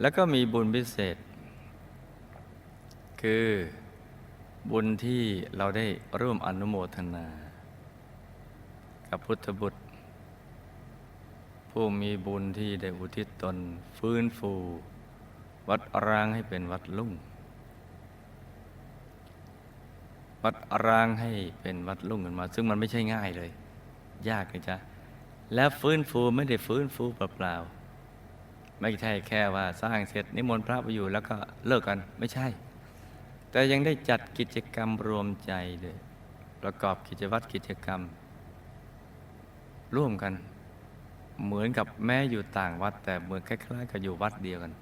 แล้วก็มีบุญพิเศษ คือบุญที่เราได้ร่วมอนุโมทนา กับพุทธบุตร ผู้มีบุญที่ได้อุทิศตนฟื้นฟู วัดร้างให้เป็นวัดลุ่ง วัดร้างให้เป็นวัดลุ่งขึ้นมา ซึ่งมันไม่ใช่ง่ายเลย ยากเลยจ้ะและฟื้นฟูไม่ได้ฟื้นฟูเปล่าๆ ไม่ใช่แค่ว่าสร้างเสร็จนิมนต์พระไปอยู่แล้วก็เลิกกันไม่ใช่ แต่ยังได้จัดกิจกรรมรวมใจเลยประกอบกิจวัตรกิจกรรม ร่วมกัน เหมือนกับแม่อยู่ต่างวัด แต่เหมือนคล้ายๆกับอยู่วัดเดียวกัน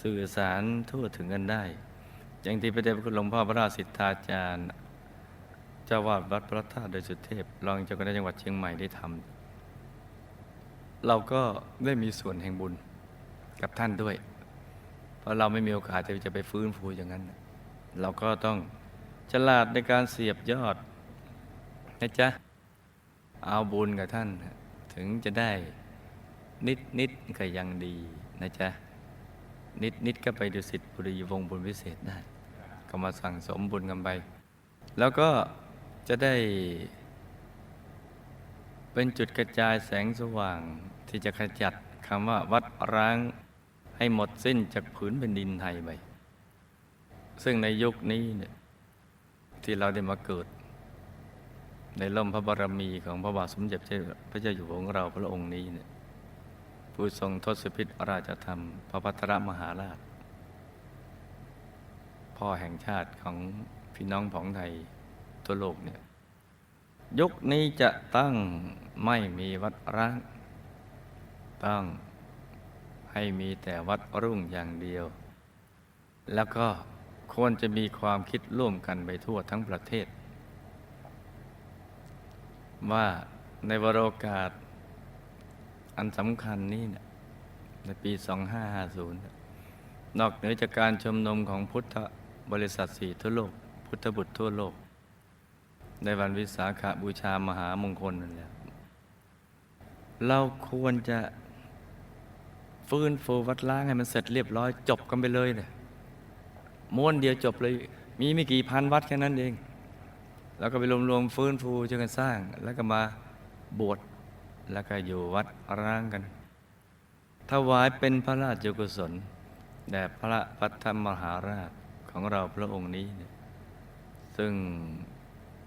สื่อสารทั่วถึงกันได้ อย่างที่พระเดชพระคุณหลวงพ่อพระราชสิทธาจารย์เจ้าวาดวัดพระธาตุโดยสุเทพรองเจ้าคณะจังหวัดเชียงใหม่ได้ทำเราก็ได้มีส่วนแห่งบุญ กับท่านด้วย เพราะเราไม่มีโอกาสที่จะไปฟื้นฟูอย่างนั้น เราก็ต้องฉลาดในการเสียบยอดนะจ๊ะ เอาบุญกับท่าน ถึงจะได้นิดนิดก็ยังดีนะจ๊ะ นิดนิดก็ไปดูสิทธิบุรีวงบุญพิเศษได้ ก็มาสั่งสมบุญกันไป แล้วก็จะได้ เป็นจุดกระจายแสงสว่างที่จะขจัดคำว่าวัดร้าง ให้หมดสิ้นจากผืนแผ่นดินไทยไป ซึ่งในยุคนี้เนี่ยที่เราได้มาเกิด ในล่มพระบารมีของพระบาทสมเด็จพระเจ้าอยู่หัวของเราพระองค์นี้เนี่ยผู้ทรงทศพิษราชธรรม พระพัทรมหาราช พ่อแห่งชาติของพี่น้องของไทยตัวโลกเนี่ยยุคนี้จะตั้งไม่มีวัดร้างตั้ง ให้มีแต่วัดรุ่งอย่างเดียว แล้วก็ควรจะมีความคิดร่วมกันไปทั่วทั้งประเทศ ว่าในวโรกาส อันสำคัญนี้นี่ยในปี 2550 นอกเหนือจากการชมนมของพุทธบริษัทสี่ทั่วโลก พุทธบุตรทั่วโลก ในวันวิสาขบูชามหามงคลนั่นแหละเราควรจะ ฟื้นฟูวัดล้างให้มันเสร็จเรียบร้อยจบกันไปเลยเนี่ยม้วนเดียวจบเลย มีไม่กี่พันวัดแค่นั้นเอง แล้วก็ไปรวมๆฟื้นฟูช่วยกันสร้าง แล้วก็มาบวชแล้วก็อยู่วัดร้างกันถวายเป็นพระราชกุศลแด่พระพัฒมหาราชของเราพระองค์นี้เนี่ยซึ่ง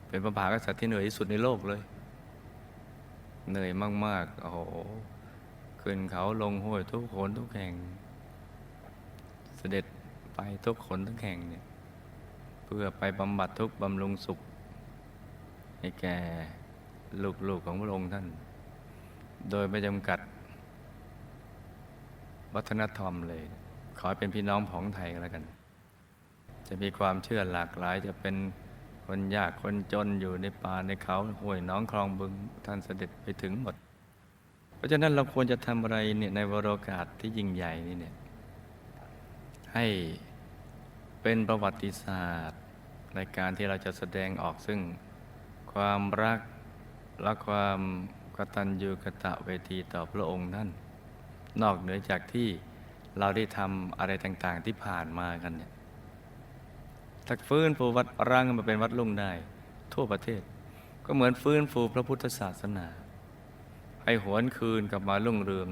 เป็นพระมหากษัตริย์ที่เหนื่อยที่สุดในโลกเลย เหนื่อยมาก ๆ โอ้โห ขึ้นเขาลงห้วยทุกขนทุกแห่ง เสด็จไปทุกขนทุกแห่งเนี่ยเพื่อไปบำบัดทุกบำรุงสุข ให้แก่ลูกๆของพระองค์ท่าน โดยไม่จำกัด วัฒนธรรมเลย ขอเป็นพี่น้องของไทยก็แล้วกัน จะมีความเชื่อหลากหลายจะเป็นคนยากคนจนอยู่ในป่าในเขาห้วยน้องคลองบึงท่านเสด็จไปถึงหมด เพราะฉะนั้นเราควรจะทำอะไรเนี่ยในวโรกาสที่ยิ่งใหญ่นี่เนี่ยให้เป็นประวัติศาสตร์ในการที่เราจะแสดงออกซึ่งความรักและความกตัญญูกตะเวทีต่อพระองค์ท่านนอกเหนือจากที่เราได้ทำอะไรต่างๆที่ผ่านมากันเนี่ยถ้าฟื้นฟูวัดร้างมาเป็นวัดลุ่งได้ ทั่วประเทศ ก็เหมือนฟื้นฟูพระพุทธศาสนา ให้หวนคืนกลับมารุ่งเรือง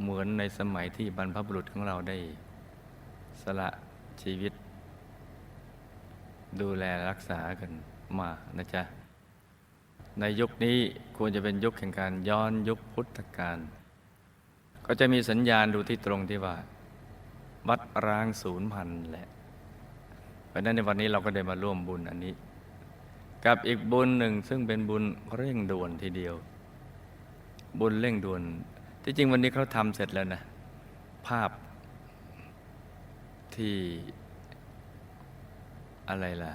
เหมือนในสมัยที่บรรพบุรุษของเราได้ สละชีวิต ดูแลรักษากันมานะจ๊ะ ในยุคนี้ควรจะเป็นยุคแห่งการย้อนยุคพุทธกาลก็จะมีสัญญาณดูที่ตรงที่ว่าวัดร้างศูนย์พันแหละเพราะนั้นในวันนี้เราก็ได้มาร่วมบุญอันนี้ กับอีกบุญหนึ่งซึ่งเป็นบุญเร่งด่วนทีเดียว บุญเร่งด่วน ที่จริงวันนี้เขาทำเสร็จแล้วนะ ภาพที่อะไรล่ะ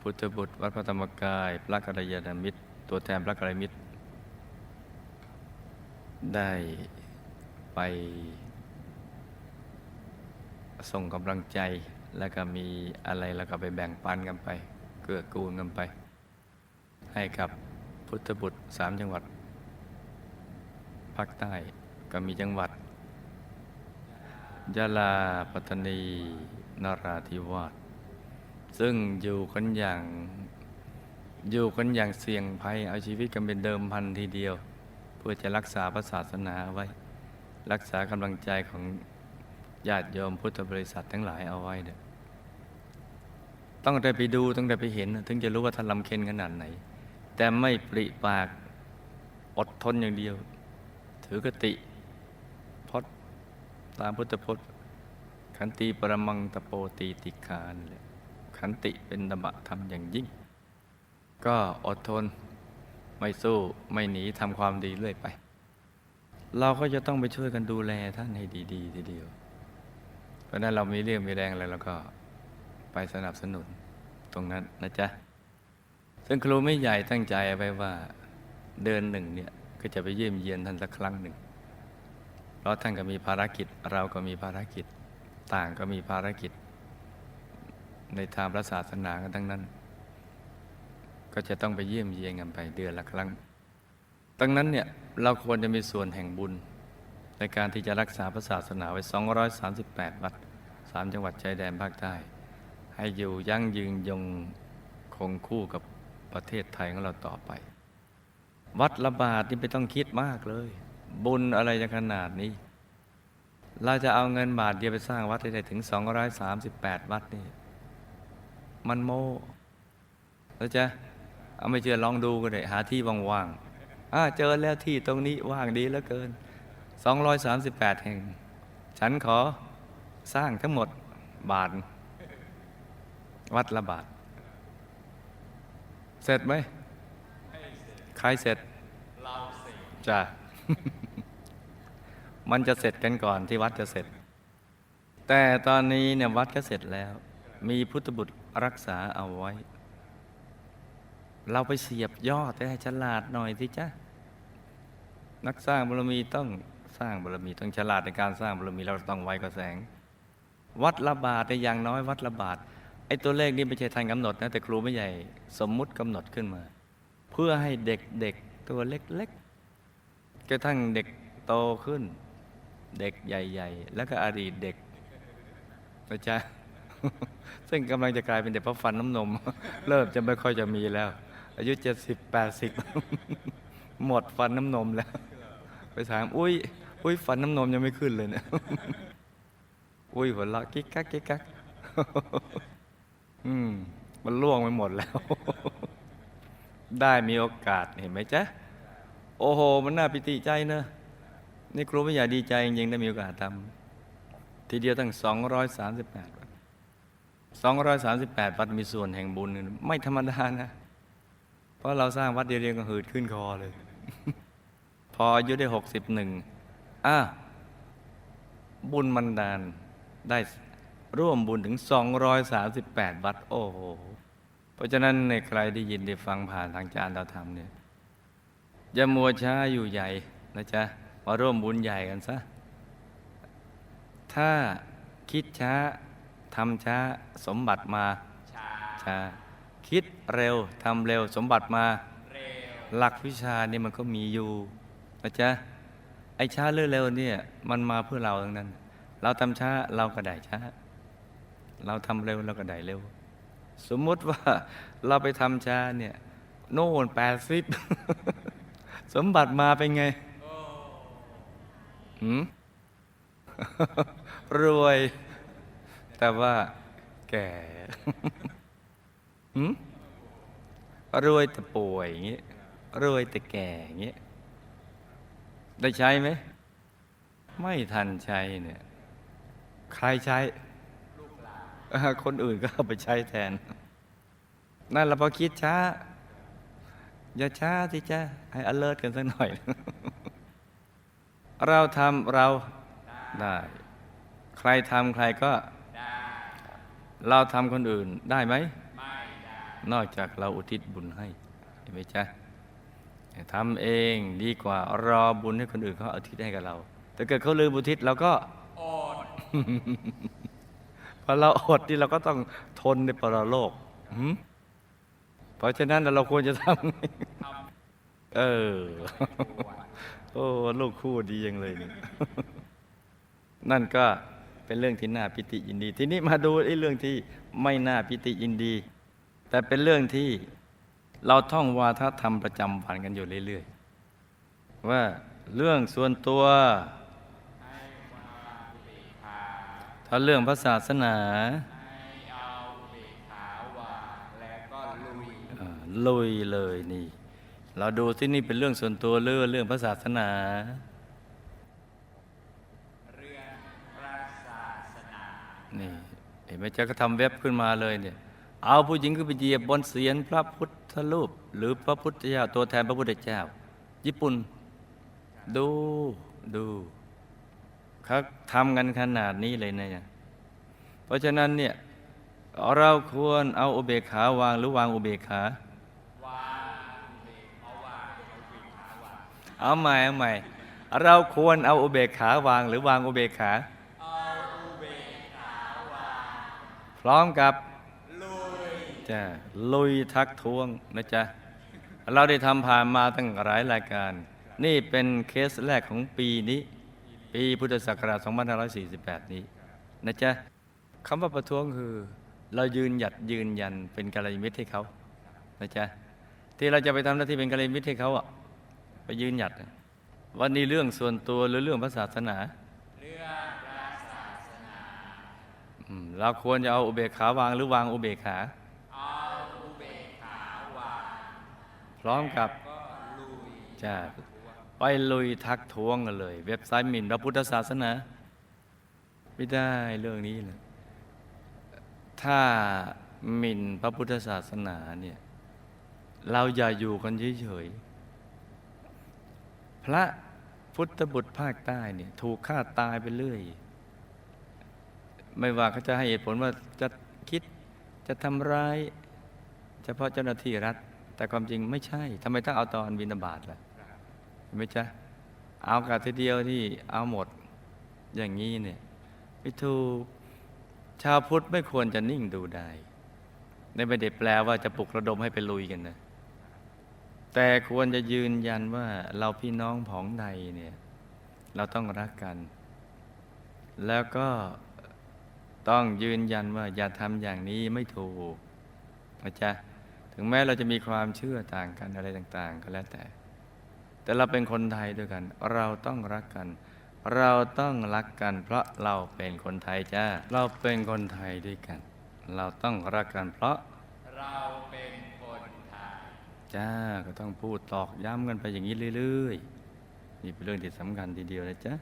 พุทธบุตรวัดพระธรรมกาย พระกัลยาณมิตร ตัวแทนพระกัลยาณมิตร ได้ไปส่งกำลังใจแล้วก็มีอะไรแล้วก็ไปแบ่งปันกันไป เกื้อกูลกันไป ให้กับพุทธบุตรสามจังหวัด ภาคใต้ก็มีจังหวัดยะลาปัตตานีนราธิวาสซึ่งอยู่กันอย่างอยู่กันอย่างเสี่ยงภัย เอาชีวิตกันเป็นเดิมพันทีเดียว เพื่อจะรักษาพระศาสนาไว้ รักษากำลังใจของญาติโยมพุทธบริษัททั้งหลายเอาไว้เด้อต้องได้ไปดูต้องได้ไปเห็น ถึงจะรู้ว่าท่านลำเค็ญขนาดไหน แต่ไม่ปริปากอดทนอย่างเดียว ถือกติพจน์ตามพุทธพจน์ ขันติปรมังตะโปตีติคานแหละขันติเป็นธรรมะธรรมอย่างยิ่ง ก็อดทนไม่สู้ไม่หนีทำความดีเรื่อยไป เราก็จะต้องไปช่วยกันดูแลท่านให้ดี ๆ ทีเดียว เพราะนั้นเรามีเรื่องมีแรงอะไรเราก็ไปสนับสนุนตรงนั้นนะจ๊ะซึ่งครูไม่ใหญ่ตั้งใจไว้ว่าเดือนหนึ่งเนี่ย ก็จะไปเยี่ยมเยียนท่านสักครั้งหนึ่ง เพราะท่านก็มีภารกิจ เราก็มีภารกิจ ต่างก็มีภารกิจ ในทางพระศาสนากันทั้งนั้น ก็จะต้องไปเยี่ยมเยียนกันไปเดือนละครั้งดังนั้นเนี่ยเราควรจะมีส่วนแห่งบุญ ในการที่จะรักษาพระศาสนาไว้ 238 วัด 3 จังหวัดชายแดนภาคใต้ ให้อยู่ยั่งยืนยงคงคู่กับประเทศไทยของเราต่อไป วัดละบาทนี่ไม่ต้องคิดมากเลย บุญอะไรจะขนาดนี้ เราจะเอาเงินบาทเดียวไปสร้างวัดได้ถึง 238 วัดนี่ มันโมแล้วจะเอาไม่เชื่อลองดูก็ได้หาที่ว่างๆอ่าเจอแล้วที่ตรงนี้ว่างดีเหลือเกิน 238 แห่ง ฉันขอสร้างทั้งหมดบาท วัดละบาท เสร็จไหม ใครเสร็จเราเสร็จจ้ะมันจะเสร็จกันก่อนที่วัดจะเสร็จ แต่ตอนนี้เนี่ยวัดก็เสร็จแล้ว มีพุทธบุตรรักษาเอาไว้ เราไปเสียบยอดให้ฉลาดหน่อยสิจ๊ะนักสร้างบารมีต้องสร้างบารมีต้องฉลาดในการสร้างบารมีเราต้องไวกว่าแสง วัดละบาทในยอย่างน้อยวัดละบาทไอ้ตัวเลขนี่ไม่ใช่ท่านกำหนดนะแต่ครูไม่ใหญ่สมมุติกำหนดขึ้นมาเพื่อให้เด็กๆตัวเล็กๆกระทั่งเด็กโตขึ้น เด็กใหญ่ ๆ แล้วก็อดีตเด็กนะจ๊ะซึ่งกำลังจะกลายเป็นเด็กเพราะฟันน้ำนม เริ่มจะไม่ค่อยจะมีแล้ว อายุเจ็ดสิบแปดสิบหมดฟันน้ำนมแล้ว ไปถาม อุ้ยอุ้ยฟันน้ำนมยังไม่ขึ้นเลยเนี่ยอุ้ยหัวเราะกิ๊กกักกิ๊กกักอืมมันล่วงไปหมดแล้ว ได้มีโอกาสเห็นไหมจ๊ะ โอ้โห มันน่าปิติใจเนอะนี่ครูไม่อยากดีใจจริงๆได้มีโอกาสทำทีเดียวตั้ง 238 วัด 238 วัดมีส่วนแห่งบุญ ไม่ธรรมดานะ เพราะเราสร้างวัดเดียวๆก็หืดขึ้นคอเลย พออายุได้ 61อะบุญมันดานได้ร่วมบุญถึง 238 วัด โอ้โห เพราะฉะนั้นในใครได้ยินได้ฟังผ่านทางจานเราทำเนี่ยอย่ามัวช้าอยู่ใหญ่นะจ๊ะมาร่วมบุญใหญ่กันซะ ถ้าคิดช้าทำช้าสมบัติมาช้าคิดเร็วทำเร็วสมบัติมา หลักวิชานี่มันก็มีอยู่นะจ๊ะไอ้ช้าเร็วๆเนี่ยมันมาเพื่อเราทั้งนั้น เราทำช้าเราก็ได้ช้า เราทำเร็วเราก็ได้เร็ว สมมุติว่าเราไปทำชาเนี่ย โน่นแปดสิบสมบัติมาเป็นไงหืมรวย แต่ว่าแก่หืมรวยแต่ป่วยอย่างเงี้ยรวยแต่แก่อย่างเงี้ยได้ใช้ไหม ไม่ทันใช้เนี่ย ใครใช่ คนอื่นก็เอาไปใช้แทน นั่นเราพอคิดช้า อย่าช้าสิจ้าให้ alert กันสักหน่อย เราทำเราได้ ใครทำใครก็เราทำคนอื่นได้ไหมนอกจากเราอุทิศบุญให้เห็นไหมจ๊ะทำเองดีกว่ารอบุญให้คนอื่นเขาอุทิศให้กับเรา แต่เกิดเขาลืมอุทิศเราก็อด อเราอดที่เราก็ต้องทนในปรโลกเพราะฉะนั้นเราควรจะทำเออ โอ้ลูกคู่ดียังเลยเนี่ยนั่นก็เป็นเรื่องที่น่าปิติยินดี ทีนี้มาดูไอ้เรื่องที่ไม่น่าปิติยินดี แต่เป็นเรื่องที่เราท่องวาทธรรมประจำวันกันอยู่เรื่อยๆว่าเรื่องส่วนตัว ถ้าเรื่องพระศาสนาเอ่อลุยเลยนี่ เราดูที่นี่เป็นเรื่องส่วนตัวหรือเรื่องพระศาสนานี่เห็นไหมเจ้าก็ทำเว็บขึ้นมาเลยเนี่ย เอาผู้หญิงขึ้นไปเหยียบบนเสียนพระพุทธรูป หรือพระพุทธเจ้าตัวแทนพระพุทธเจ้า ญี่ปุ่น ดูดู เขาทำกันขนาดนี้เลยนะเนี่ยเพราะฉะนั้นเนี่ยเราควรเอาอุเบกขาวางหรือวางอุเบกขาวางเอาใหม่เอาใหม่เราควรเอาอุเบกขาวางหรือวางอุเบกขาเอาอุเบกขาวางพร้อมกับจะลุยทักท้วงนะจ๊ะเราได้ทำผ่านมาตั้งหลายรายการ นี่เป็นเคสแรกของปีนี้ ปีพุทธศักราช 2548 นี้นะจ๊ะคำว่าประท้วงคือ เรายืนหยัดยืนยันเป็นกัลยาณมิตรให้เขานะจ๊ะที่เราจะไปทำหน้าที่เป็นกัลยาณมิตรให้เขาอะไปยืนหยัดอะวันนี้เรื่องส่วนตัวหรือเรื่องพระศาสนาอืมเราควรจะเอาอุเบกขาวางหรือวางอุเบกขาพร้อมกับจะ ไปลุยทักท้วงกันเลย เว็บไซต์หมิ่นพระพุทธศาสนา ไม่ได้เรื่องนี้เลยถ้าหมิ่นพระพุทธศาสนาเนี่ยเราอย่าอยู่กันเฉยๆพระพุทธบุตรภาคใต้เนี่ยถูกฆ่าตายไปเรื่อย ไม่ว่าเขาจะให้เหตุผลว่าจะคิดจะทำร้าย เฉพาะเจ้าหน้าที่รัฐ แต่ความจริงไม่ใช่ทำไมต้องเอาตอนบินาบาตล่ะ เห็นไหมจ๊ะเอากาทีเดียวที่เอาหมดอย่างนี้เนี่ยไม่ถูกชาวพุทธไม่ควรจะนิ่งดูได้ในไม่ได้แปลว่าจะปลุกระดมให้ไปลุยกันนะแต่ควรจะยืนยันว่าเราพี่น้องผองใดเนี่ย เราต้องรักกัน แล้วก็ต้องยืนยันว่าอย่าทำอย่างนี้ไม่ถูกนะจ๊ะถึงแม้เราจะมีความเชื่อต่างกันอะไรต่าง ๆ ก็แล้วแต่ แต่เราเป็นคนไทยด้วยกัน เราต้องรักกัน เราต้องรักกัน เพราะเราเป็นคนไทยจ้า เราเป็นคนไทยด้วยกัน เราต้องรักกันเพราะเราเป็นคนไทยจ้าก็ต้องพูดตอกย้ำกันไปอย่างนี้เรื่อยๆนี่เป็นเรื่องที่สำคัญทีเดียวนะจ๊ะ